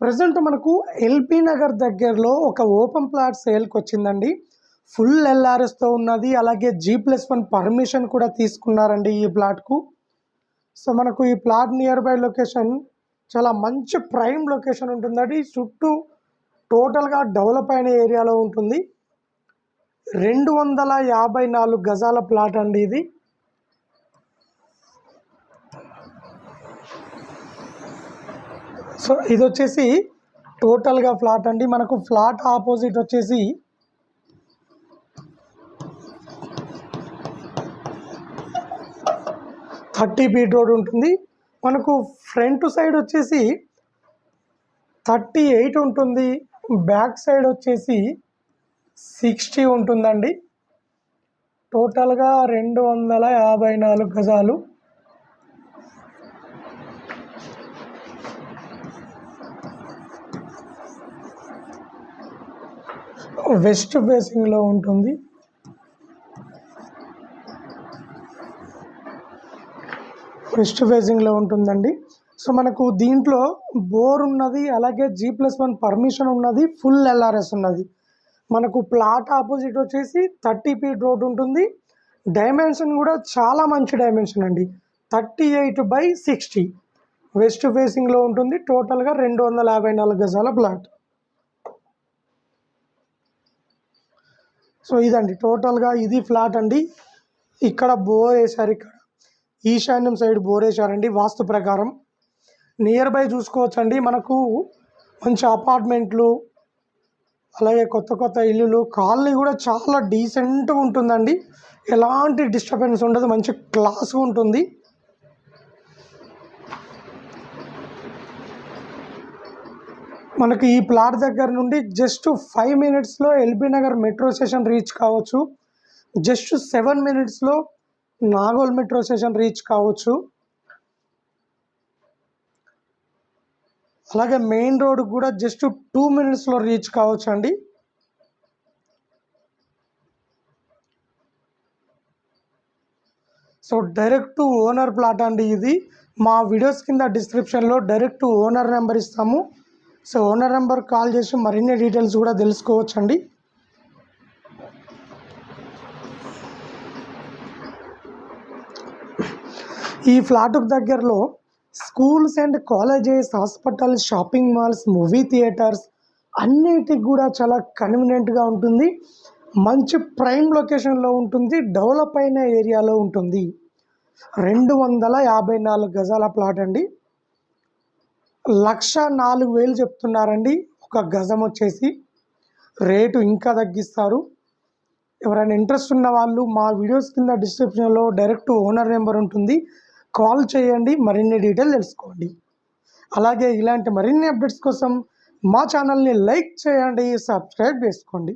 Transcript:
Present మనకు LB Nagar దగ్గరలో ఒక ఓపెన్ ప్లాట్ సేల్కి వచ్చిందండి. ఫుల్ ఎల్ఆర్ఎస్తో ఉన్నది. అలాగే జీ ప్లస్ వన్ పర్మిషన్ కూడా తీసుకున్నారండి ఈ ప్లాట్కు సో మనకు ఈ ప్లాట్ నియర్ బై లొకేషన్ చాలా మంచి ప్రైమ్ లొకేషన్ ఉంటుందండి. చుట్టూ టోటల్గా డెవలప్ అయిన ఏరియాలో ఉంటుంది. రెండు వందల యాభై నాలుగు గజాల ప్లాట్ అండి ఇది. సో ఇది వచ్చేసి టోటల్గా ఫ్లాట్ అండి. మనకు ఫ్లాట్ ఆపోజిట్ వచ్చేసి థర్టీ ఫీట్ రోడ్ ఉంటుంది. మనకు ఫ్రంట్ సైడ్ వచ్చేసి థర్టీ ఎయిట్ ఉంటుంది. బ్యాక్ సైడ్ వచ్చేసి సిక్స్టీ ఉంటుందండి. టోటల్గా రెండు వందల యాభై నాలుగు గజాలు. వెస్ట్ ఫేసింగ్లో ఉంటుంది. వెస్ట్ ఫేసింగ్లో ఉంటుందండి. సో మనకు దీంట్లో బోర్ ఉన్నది అలాగే జీ ప్లస్ వన్ పర్మిషన్ ఉన్నది ఫుల్ ఎల్ఆర్ఎస్ ఉన్నది. మనకు ప్లాట్ ఆపోజిట్ వచ్చేసి థర్టీ ఫీట్ రోడ్ ఉంటుంది. డైమెన్షన్ కూడా చాలా మంచి డైమెన్షన్ అండి. Thirty eight by sixty west ఫేసింగ్లో ఉంటుంది. టోటల్గా రెండు వందల యాభై నాలుగు గజాల ప్లాట్ సో ఇదండి. టోటల్గా ఇది ఫ్లాట్ అండి. ఇక్కడ బోర్ వేశారు ఇక్కడ. ఈశాన్యం సైడ్ బోర్ వేశారండి వాస్తు ప్రకారం. నియర్ బై చూసుకోవచ్చండి. మనకు మంచి అపార్ట్మెంట్లు అలాగే కొత్త కొత్త ఇల్లులు కాలనీ కూడా చాలా డీసెంట్గా ఉంటుందండి. ఎలాంటి డిస్టర్బెన్స్ ఉండదు. మంచి క్లాస్గా ఉంటుంది. మనకి ఈ ప్లాట్ దగ్గర నుండి జస్ట్ ఫైవ్ మినిట్స్లో LB Nagar metro station reach కావచ్చు. జస్ట్ సెవెన్ మినిట్స్లో నాగోల్ మెట్రో స్టేషన్ రీచ్ కావచ్చు. అలాగే మెయిన్ రోడ్ కూడా జస్ట్ టూ మినిట్స్లో రీచ్ కావచ్చు అండి సో డైరెక్ట్ ఓనర్ ప్లాట్ అండి ఇది. మా వీడియోస్ కింద డిస్క్రిప్షన్లో డైరెక్ట్ ఓనర్ నెంబర్ ఇస్తాము. సో ఓనర్ నెంబర్ కాల్ చేసి మరిన్ని డీటెయిల్స్ కూడా తెలుసుకోవచ్చండి. ఈ ఫ్లాట్ దగ్గరలో schools and colleges hospital shopping malls movie theatres అన్నిటికి కూడా చాలా కన్వీనియంట్గా ఉంటుంది. మంచి ప్రైమ్ లొకేషన్లో ఉంటుంది డెవలప్ అయిన ఏరియాలో ఉంటుంది. రెండు వందల యాభై నాలుగు గజాల ప్లాట్ అండి. లక్ష నాలుగు వేలు చెప్తున్నారండి. ఒక గజం వచ్చేసి రేటు ఇంకా తగ్గిస్తారు. ఎవరైనా ఇంట్రెస్ట్ ఉన్న వాళ్ళు మా వీడియోస్ కింద డిస్క్రిప్షన్లో డైరెక్ట్ ఓనర్ నెంబర్ ఉంటుంది. కాల్ చేయండి మరిన్ని డీటెయిల్ తెలుసుకోండి. అలాగే ఇలాంటి మరిన్ని అప్డేట్స్ కోసం మా ఛానల్ని లైక్ చేయండి సబ్స్క్రైబ్ చేసుకోండి.